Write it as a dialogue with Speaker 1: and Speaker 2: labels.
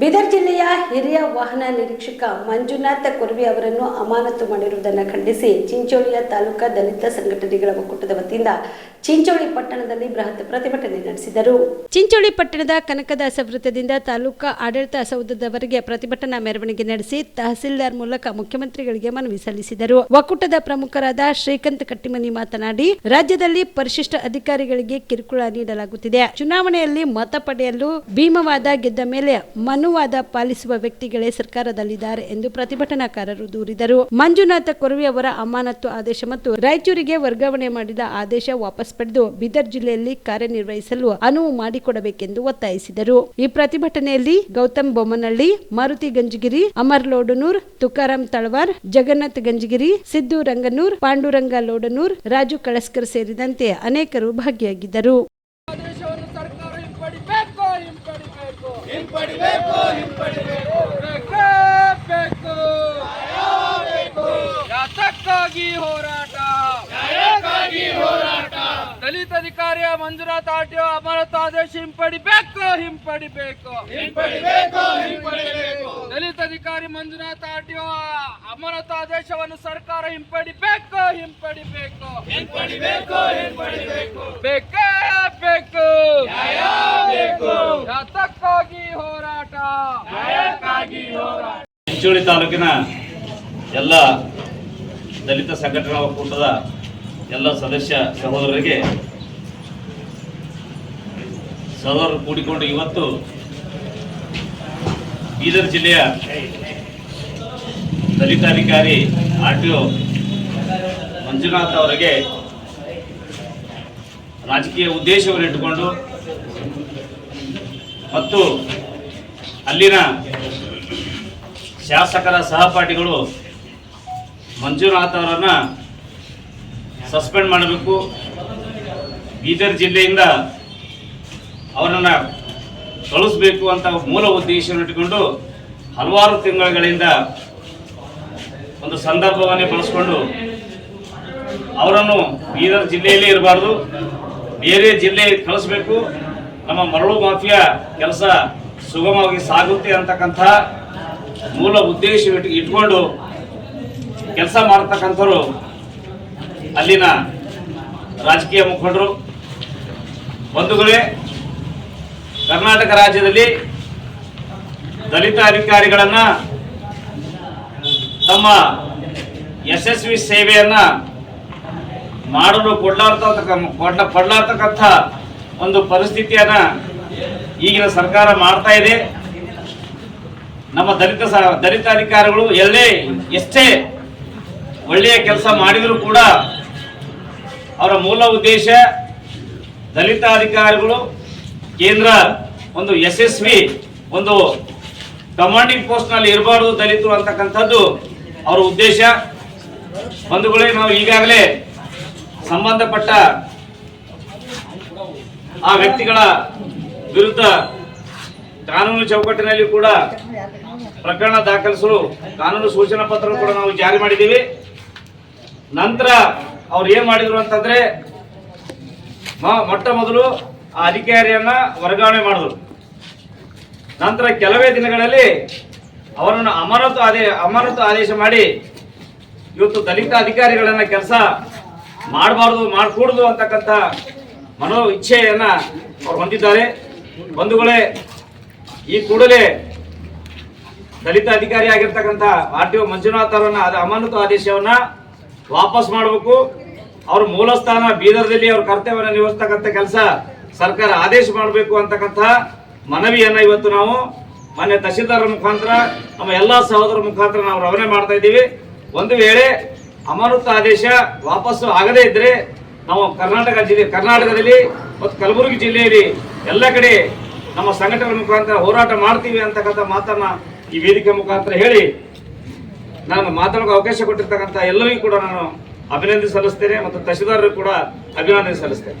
Speaker 1: ಬೀದರ್ ಜಿಲ್ಲೆಯ ಹಿರಿಯ ವಾಹನ ನಿರೀಕ್ಷಕ ಮಂಜುನಾಥ ಕುರ್ವಿ ಅವರನ್ನು ಅಮಾನತು ಮಾಡಿರುವುದನ್ನು ಖಂಡಿಸಿ ಚಿಂಚೋಳಿಯ ತಾಲೂಕಾ ದಲಿತ ಸಂಘಟನೆಗಳ ಒಕ್ಕೂಟದ ವತಿಯಿಂದ ಚಿಂಚೋಳಿ ಪಟ್ಟಣದಲ್ಲಿ ಬೃಹತ್ ಪ್ರತಿಭಟನೆ ನಡೆಸಿದರು. ಚಿಂಚೋಳಿ ಪಟ್ಟಣದ ಕನಕದಾಸ ವೃತ್ತದಿಂದ ತಾಲೂಕಾ ಆಡಳಿತ ಸೌಧದವರೆಗೆ ಪ್ರತಿಭಟನಾ ಮೆರವಣಿಗೆ ನಡೆಸಿ ತಹಸೀಲ್ದಾರ್ ಮೂಲಕ ಮುಖ್ಯಮಂತ್ರಿಗಳಿಗೆ ಮನವಿ ಸಲ್ಲಿಸಿದರು. ಒಕ್ಕೂಟದ ಪ್ರಮುಖರಾದ ಶ್ರೀಕಾಂತ್ ಕಟ್ಟಿಮನಿ ಮಾತನಾಡಿ, ರಾಜ್ಯದಲ್ಲಿ ಪರಿಶಿಷ್ಟ ಅಧಿಕಾರಿಗಳಿಗೆ ಕಿರುಕುಳ ನೀಡಲಾಗುತ್ತಿದೆ. ಚುನಾವಣೆಯಲ್ಲಿ ಮತ ಪಡೆಯಲು ಭೀಮವಾದ ಗೆದ್ದ ಮೇಲೆ ಮನುವಾದ ಪಾಲಿಸುವ ವ್ಯಕ್ತಿಗಳೇ ಸರ್ಕಾರದಲ್ಲಿದ್ದಾರೆ ಎಂದು ಪ್ರತಿಭಟನಾಕಾರರು ದೂರಿದರು. ಮಂಜುನಾಥ ಕೊರವಿ ಅವರ ಅಮಾನತು ಆದೇಶ ಮತ್ತು ರಾಯಚೂರಿಗೆ ವರ್ಗಾವಣೆ ಮಾಡಿದ ಆದೇಶ ವಾಪಸ್ ಪಡೆದು ಬೀದರ್ ಜಿಲ್ಲೆಯಲ್ಲಿ ಕಾರ್ಯನಿರ್ವಹಿಸಲು ಅನುವು ಮಾಡಿಕೊಡಬೇಕೆಂದು ಒತ್ತಾಯಿಸಿದರು. ಈ ಪ್ರತಿಭಟನೆಯಲ್ಲಿ ಗೌತಮ್ ಬೊಮ್ಮನಹಳ್ಳಿ ಮಾರುತಿ ಗಂಜಗಿರಿ, ಅಮರ್ ಲೋಡನೂರ್, ತುಕಾರಾಂ ತಳವಾರ್, ಜಗನ್ನಾಥ್ ಗಂಜಗಿರಿ, ಸಿದ್ದು ರಂಗನೂರ್, ಪಾಂಡುರಂಗ ಲೋಡನೂರ್, ರಾಜು ಕಳಸ್ಕರ್ ಸೇರಿದಂತೆ ಅನೇಕರು ಭಾಗಿಯಾಗಿದ್ದರು
Speaker 2: ಆದೇಶವನ್ನು ಸರ್ಕಾರ ಹಿಂಪಡಿಬೇಕು ಹಿಂಪಡಿಬೇಕು ಹಿಂಪಡಿಬೇಕು ಹಿಂಪಡಿಬೇಕು ಬೇಕು ಯಾತಕ್ಕಾಗಿ ಹೋರಾಟ. ನ್ಯಾಯಕ್ಕಾಗಿ ಹೋರಾಟ. ದಲಿತ ಅಧಿಕಾರಿಯ ಮಂಜುನಾಥ್ ಆರ್ಟಿಒ ಅಮಾನತು ಆದೇಶ ಹಿಂಪಡಿಬೇಕು ಹಿಂಪಡಿಬೇಕು. ಹಿಂಪಡಿಬೇಕು ಹಿಂಪಡಿಬೇಕು. ದಲಿತ ಅಧಿಕಾರಿ ಮಂಜುನಾಥ್ ಆರ್ಟಿಒ ಅಮಾನತು ಆದೇಶವನ್ನು ಸರ್ಕಾರ ಹಿಂಪಡಿಬೇಕು ಹಿಂಪಡಿಬೇಕು. ಹಿಂಪಡಿಬೇಕು ಹಿಂಪಡಿಬೇಕು. ಬೇಕೇ ಬೇಕು. ಬೇಕು. ರಥಕ್ಕಾಗಿ ಹೋರಾಟ. ನ್ಯಾಯಕ್ಕಾಗಿ ಹೋರಾಟ.
Speaker 3: ಚಿಂಚೋಳಿ ತಾಲೂಕಿನ ಎಲ್ಲ ದಲಿತ ಸಂಘಟನಾ ಒಕ್ಕೂಟದ ಎಲ್ಲ ಸದಸ್ಯ ಸಹೋದರರಿಗೆ ಸಹೋದರರು ಕೂಡಿಕೊಂಡು ಇವತ್ತು ಬೀದರ್ ಜಿಲ್ಲೆಯ ದಲಿತಾಧಿಕಾರಿ ಆರ್ ಟಿ ಒ ಮಂಜುನಾಥ್ ಅವರಿಗೆ ರಾಜಕೀಯ ಉದ್ದೇಶವನ್ನು ಇಟ್ಟುಕೊಂಡು ಮತ್ತು ಅಲ್ಲಿನ ಶಾಸಕರ ಸಹಪಾಠಿಗಳು ಮಂಜುನಾಥ್ ಅವರನ್ನ ಸಸ್ಪೆಂಡ್ ಮಾಡಬೇಕು. ಬೀದರ್ ಜಿಲ್ಲೆಯಿಂದ ಅವರನ್ನು ಕಳಿಸ್ಬೇಕು ಅಂತ ಮೂಲ ಉದ್ದೇಶವನ್ನು ಇಟ್ಟುಕೊಂಡು ಹಲವಾರು ತಿಂಗಳುಗಳಿಂದ ಒಂದು ಸಂದರ್ಭವನ್ನೇ ಬಳಸ್ಕೊಂಡು ಅವರನ್ನು ಬೀದರ್ ಜಿಲ್ಲೆಯಲ್ಲೇ ಇರಬಾರ್ದು. ಬೇರೆ ಜಿಲ್ಲೆ ಕಳಿಸ್ಬೇಕು. ನಮ್ಮ ಮರಳು ಮಾಫಿಯಾ ಕೆಲಸ ಸುಗಮವಾಗಿ ಸಾಗುತ್ತೆ ಅಂತಕ್ಕಂಥ ಮೂಲ ಉದ್ದೇಶ ಇಟ್- ಇಟ್ಕೊಂಡು ಕೆಲಸ ಮಾಡತಕ್ಕಂಥವ್ರು ಅಲ್ಲಿನ ರಾಜಕೀಯ ಮುಖಂಡರು. ಬಂಧುಗಳೇ ಕರ್ನಾಟಕ ರಾಜ್ಯದಲ್ಲಿ ದಲಿತ ಅಧಿಕಾರಿಗಳನ್ನ ತಮ್ಮ ಯಶಸ್ವಿ ಸೇವೆಯನ್ನ ಮಾಡಲು ಕೊಡ್ಲಾರ್ತಕ್ಕ ಕೊಡ್ಲ ಕೊಡ್ಲಾರ್ತಕ್ಕಂಥ ಒಂದು ಪರಿಸ್ಥಿತಿಯನ್ನ ಈಗಿನ ಸರ್ಕಾರ ಮಾಡ್ತಾ ಇದೆ. ನಮ್ಮ ದಲಿತ ದಲಿತ ಅಧಿಕಾರಿಗಳು ಎಲ್ಲೇ ಎಷ್ಟೇ ಒಳ್ಳೆಯ ಕೆಲಸ ಮಾಡಿದರೂ ಕೂಡ ಅವರ ಮೂಲ ಉದ್ದೇಶ ದಲಿತ ಅಧಿಕಾರಿಗಳು ಕೇಂದ್ರ ಒಂದು ಯಶಸ್ವಿ, ಒಂದು ಕಮಾಂಡಿಂಗ್ ಪೋಸ್ಟ್ನಲ್ಲಿ ಇರಬಾರ್ದು ದಲಿತರು ಅಂತಕ್ಕಂಥದ್ದು ಅವರ ಉದ್ದೇಶ. ಬಂಧುಗಳೇ, ನಾವು ಈಗಾಗಲೇ ಸಂಬಂಧಪಟ್ಟ ಆ ವ್ಯಕ್ತಿಗಳ ವಿರುದ್ಧ ಕಾನೂನು ಚೌಕಟ್ಟಿನಲ್ಲಿ ಕೂಡ ಪ್ರಕರಣ ದಾಖಲಿಸಲು, ಕಾನೂನು ಸೂಚನಾ ಪತ್ರ ಕೂಡ ನಾವು ಜಾರಿ ಮಾಡಿದ್ದೀವಿ. ನಂತರ ಅವ್ರು ಏನ್ ಮಾಡಿದ್ರು ಅಂತಂದ್ರೆ ಮೊಟ್ಟ ಮೊದಲು ಆ ಅಧಿಕಾರಿಯನ್ನ ವರ್ಗಾವಣೆ ಮಾಡಿದ್ರು. ನಂತರ ಕೆಲವೇ ದಿನಗಳಲ್ಲಿ ಅವರನ್ನು ಅಮಾನತು ಆದೇ ಅಮಾನತು ಆದೇಶ ಮಾಡಿ ಇವತ್ತು ದಲಿತ ಅಧಿಕಾರಿಗಳನ್ನ ಕೆಲಸ ಮಾಡಬಾರ್ದು, ಮಾಡಕೂಡದು ಅಂತಕ್ಕಂಥ ಮನೋ ಇಚ್ಛೆಯನ್ನ ಅವ್ರು ಹೊಂದಿದ್ದಾರೆ. ಬಂಧುಗಳೇ, ಈ ಕೂಡಲೇ ದಲಿತ ಅಧಿಕಾರಿ ಆಗಿರ್ತಕ್ಕಂಥ ಆರ್ ಟಿ ಒ ಮಂಜುನಾಥ್ ಅವರನ್ನ ಅಮಾನತು ಆದೇಶವನ್ನ ವಾಪಸ್ ಮಾಡಬೇಕು. ಅವ್ರ ಮೂಲ ಸ್ಥಾನ ಬೀದರ್ದಲ್ಲಿ ಅವ್ರ ಕರ್ತವ್ಯವನ್ನು ನಿರ್ವಹಿಸ್ತಕ್ಕಂಥ ಕೆಲಸ ಸರ್ಕಾರ ಆದೇಶ ಮಾಡಬೇಕು ಅಂತಕ್ಕಂಥ ಮನವಿಯನ್ನ ಇವತ್ತು ನಾವು ಮಾನ್ಯ ತಹಶೀಲ್ದಾರರ ಮುಖಾಂತರ, ನಮ್ಮ ಎಲ್ಲಾ ಸಹೋದರ ಮುಖಾಂತರ ನಾವು ರವಾನೆ ಮಾಡ್ತಾ ಇದ್ದೀವಿ. ಒಂದು ವೇಳೆ ಅಮಾನತು ಆದೇಶ ವಾಪಸ್ಸು ಆಗದೇ ಇದ್ರೆ ನಾವು ಕರ್ನಾಟಕ ಜಿಲ್ಲೆ, ಕರ್ನಾಟಕದಲ್ಲಿ ಮತ್ತು ಕಲಬುರಗಿ ಜಿಲ್ಲೆಯಲ್ಲಿ ಎಲ್ಲ ಕಡೆ ನಮ್ಮ ಸಂಘಟನೆ ಮುಖಾಂತರ ಹೋರಾಟ ಮಾಡ್ತೀವಿ ಅಂತಕ್ಕಂಥ ಮಾತನ್ನ ಈ ವೇದಿಕೆ ಮುಖಾಂತರ ಹೇಳಿ ನಾನು ಮಾತಾಡೋಕೆ ಅವಕಾಶ ಕೊಟ್ಟಿರ್ತಕ್ಕಂಥ ಎಲ್ಲರಿಗೂ ಕೂಡ ನಾನು ಅಭಿನಂದನೆ ಸಲ್ಲಿಸ್ತೇನೆ ಮತ್ತು ತಹಶೀಲ್ದಾರರು ಕೂಡ ಅಭಿನಂದನೆ ಸಲ್ಲಿಸ್ತೇನೆ.